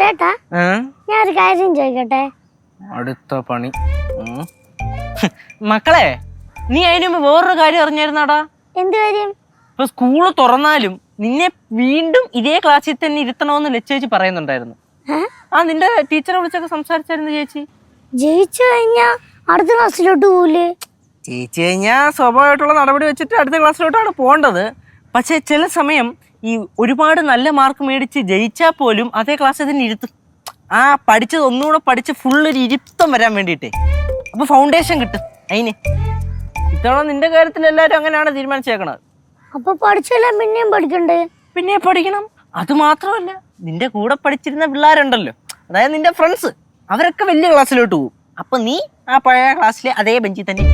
ചേട്ടാ ഞാൻ ഒരു കാര്യം ചോദിക്കട്ടെ? അടുത്ത പണി. മക്കളെ നീ അതിനു മുമ്പ് വേറൊരു കാര്യം അറിഞ്ഞായിരുന്നാടാ? എന്ത് കാര്യം? ഇപ്പൊ സ്കൂൾ തുറന്നാലും നിന്നെ വീണ്ടും ഇതേ ക്ലാസ്സിൽ തന്നെ ഇരുത്തണമെന്ന് ലച്ചേച്ചി പറയുന്നുണ്ടായിരുന്നു. ആ? നിന്റെ ടീച്ചറെ വിളിച്ചൊക്കെ സംസാരിച്ചായിരുന്നു ചേച്ചി. ജയിച്ചു കഴിഞ്ഞാ അടുത്ത ക്ലാസ്സിലോട്ട് പോവില്ലേ ചേച്ചി കഴിഞ്ഞാ സ്വാഭാവികമായിട്ടുള്ള നടപടി വെച്ചിട്ട് അടുത്ത ക്ലാസ്സിലോട്ടാണ് പോകേണ്ടത്. പക്ഷേ ചില സമയം ഈ ഒരുപാട് നല്ല മാർക്ക് മേടിച്ച് ജയിച്ചാൽ പോലും അതേ ക്ലാസ്സിൽ തന്നെ ഇരുത്തും. ആ പഠിച്ചത് ഒന്നുകൂടെ പഠിച്ച് ഫുൾ ഒരു ഇരുത്തം വരാൻ വേണ്ടിയിട്ടേ. അപ്പൊ ഫൗണ്ടേഷൻ കിട്ടും. അതിന് ഇത്തവണ നിന്റെ കാര്യത്തിൽ എല്ലാവരും അങ്ങനെയാണ് തീരുമാനിച്ചേക്കണത്. അപ്പൊ പഠിച്ചെല്ലാം പിന്നെയും പഠിക്കണ്ടേ? പിന്നെ പഠിക്കണം. അത് മാത്രമല്ല നിന്റെ കൂടെ പഠിച്ചിരുന്ന പിള്ളേരുണ്ടല്ലോ. അതായത് നിന്റെ ഫ്രണ്ട്സ് അവരൊക്കെ വലിയ ക്ലാസ്സിലോട്ട് പോകും. അപ്പൊ നീ ആ പഴയ ക്ലാസ്സിലെ അതേ ബെഞ്ചിൽ തന്നെ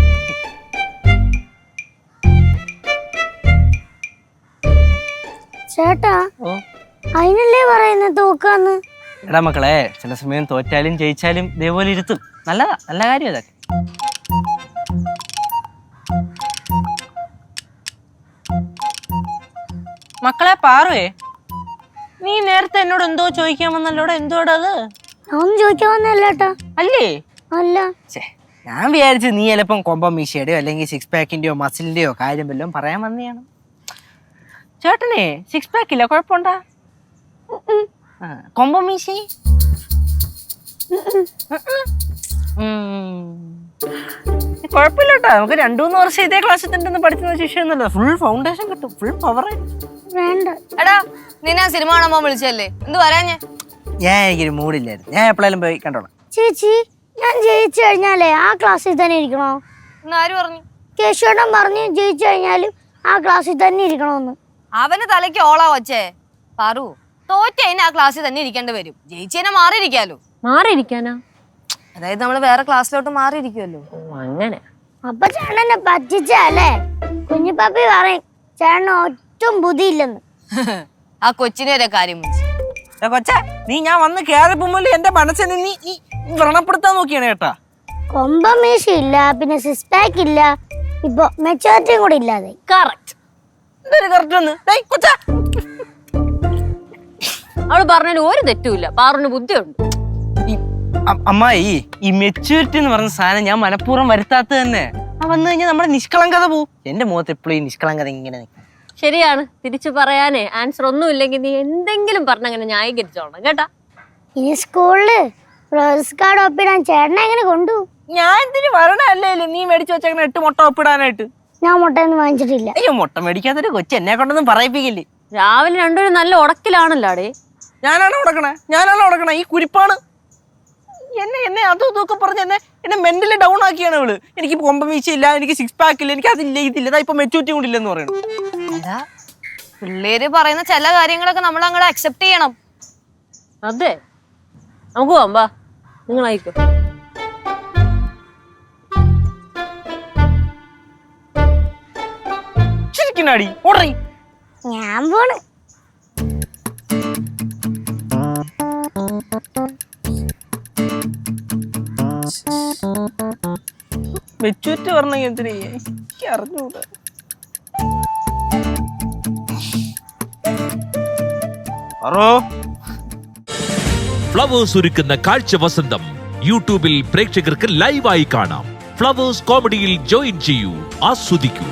ചേട്ടാ ഓ. അതിനല്ലേ പറയുന്നത് തോക്കാന്ന്? എടാ മക്കളെ ചില സമയം തോറ്റാലും ജയിച്ചാലും ഇതേപോലെ ഇരുത്തും. നല്ലതാ നല്ല കാര്യം അതൊക്കെ മക്കളെ പാറുവേ. നീ നേരത്തെ എന്നോട് എന്തോ ചോദിക്കാൻ വന്നല്ലോടെ എന്തോടാ അത്? ഒന്നും ചോദിക്കാൻ വന്നല്ല അല്ലേ? അല്ല. ഛേ, ഞാൻ വിചാരിച്ചു നീ ചിലപ്പം കൊമ്പം മീശയുടെയോ അല്ലെങ്കിൽ സിക്സ് പാക്കിന്റെയോ മസിലിന്റെയോ കാര്യം വല്ലതും പറയാൻ വന്നെയാണ് ചേട്ടനെ സിക്സ് പാക്ക് ഇല്ല? കുഴപ്പമുണ്ടാ? കൊമ്പം മീശി? കുഴപ്പമില്ല കേട്ടോ നമുക്ക് രണ്ടു മൂന്ന് വർഷം ഇതേ ക്ലാസ്സിൽ തന്നെ പഠിക്കുന്ന ശിഷ്യൊന്നുമല്ല ഫുൾ ഫൗണ്ടേഷൻ കിട്ടും. ഫുൾ പവർ വേണ്ട. എടാ നിന്നെ ആ സിനിമ കാണാൻ പോകാൻ വിളിച്ചല്ലേ എന്ത് വരാഞ്ഞേ ഞാൻ എനിക്കൊരു മൂടില്ലായിരുന്നു ഞാൻ എപ്പോഴായാലും പോയി കണ്ടോളാം. ചേച്ചി ഞാൻ ജയിച്ചു കഴിഞ്ഞാലേ ആ ക്ലാസ്സിൽ തന്നെ ഇരിക്കണോ? ആര് പറഞ്ഞു? കേശുവേട്ടൻ പറഞ്ഞു ജയിച്ചു കഴിഞ്ഞാലും ആ ക്ലാസ്സിൽ തന്നെ ഇരിക്കണമെന്ന് അവന് തലയ്ക്ക് ഓളാ വച്ചേ പാറു തോറ്റ അതിന് ആ ക്ലാസ്സിൽ തന്നെ ഇരിക്കേണ്ടി വരും. ജയിച്ചതിനെ മാറിയിരിക്കാലോ. മാറിയിരിക്കാനാ? അതായത് നമ്മൾ വേറെ ക്ലാസ്സിലോട്ട് മാറിയിരിക്കുമല്ലോ ഓ, അങ്ങനെ. അപ്പൊ ചേട്ടനെ പറ്റിച്ചല്ലേ കുഞ്ഞിപ്പപ്പി പറയും ചേട്ടന് ഒറ്റും ബുദ്ധിയില്ലെന്ന്. ആ കൊച്ചിനെ ഒരു കാര്യം കൊച്ച നീ ഞാൻ വന്ന് കേറിപ്പോ എന്റെ മനസ്സിനെ നീ നീ വ്രണപ്പെടുത്താൻ നോക്കിയാണ് കേട്ടാ. കൊമ്പം മീശ ഇല്ല പിന്നെ സിസ്പാക്ക് ഇല്ല ഇപ്പൊ മെച്ചോറിറ്റിയും കൂടി ഇല്ലാതെ കറക്റ്റ് അവൾ പറഞ്ഞതിന് ഒരു തെറ്റുമില്ല. പാറിന് ബുദ്ധിയുണ്ട്. ഈ അമ്മായി ഈ മെച്യൂരിറ്റി എന്ന് പറഞ്ഞ സാധനം ഞാൻ മനഃപൂർവം വരുത്താത്ത തന്നെ. ആ വന്നു കഴിഞ്ഞാൽ നമ്മുടെ നിഷ്കളങ്കത പോവും. എന്റെ മുഖത്ത് എപ്പോഴും ഈ നിഷ്കളങ്കത ഇങ്ങനെ നിൽക്കും ശരിയാണ്. തിരിച്ചു പറയാനേ ആൻസർ ഒന്നും ഇല്ലെങ്കിൽ നീ എന്തെങ്കിലും പറഞ്ഞങ്ങനെ ന്യായീകരിച്ചോളണം കേട്ടാ. ഈ സ്കൂളിൽ റോസ് കാർഡ് ഒപ്പിടാൻ ചേട്ടനെ എങ്ങനെ കൊണ്ടു? ഞാൻ എന്തിനു വരണല്ലേ നീ മേടിച്ചു വെച്ചങ്ങനെ എട്ട് മുട്ട ഒപ്പിടാനായിട്ട്. ഞാൻ മുട്ടയൊന്നും വാങ്ങിച്ചിട്ടില്ല. അയ്യോ മുട്ട മേടിക്കാത്തൊരു കൊച്ചു എന്നെ കൊണ്ടൊന്നും പറയിപ്പിക്കില്ലേ? രാവിലെ രണ്ടുപേരും നല്ല ഉടക്കിലാണല്ലോ അടേ ഞാനാണ് ഉടക്കണേ? ഞാനാണ് ഉടക്കണേ? ഈ കുരിപ്പാണ്. എന്നെ എന്നെ അതും ഇതൊക്കെ പറഞ്ഞ് എന്നെ എന്നെ മെന്റലി ഡൗൺ ആക്കിയാണ് ഇവൾ. എനിക്ക് കൊമ്പ വീശയില്ല എനിക്ക് സിക്സ് പാക്ക് ഇല്ല എനിക്ക് അതില്ല ഇതില്ല. ഇതാ ഇപ്പൊ മെച്ചൂരിറ്റി കൂടി ഇല്ലെന്ന് പറയുന്നു അതാ പിള്ളേര് പറയുന്ന ചില കാര്യങ്ങളൊക്കെ നമ്മൾ അങ്ങോട്ട് അക്സെപ്റ്റ് ചെയ്യണം. അതെ. നമുക്ക് പോവാം വാ. നിങ്ങളായിക്കോ. അടി ഓടറി. ഞാൻ പോണ്. വെച്ചൂറ്റ് പറഞ്ഞെങ്കിൽ എന്തിനാ? എനിക്ക് അറിഞ്ഞൂടാ. അറോ? ഫ്ലവേഴ്സ് ഒരുക്കുന്ന കാഴ്ച വസന്തം. യൂട്യൂബിൽ പ്രേക്ഷകർക്ക് ലൈവായി കാണാം. ഫ്ലവേഴ്സ് കോമഡിയിൽ ജോയിൻ ചെയ്യൂ. ആസ്വദിക്കൂ.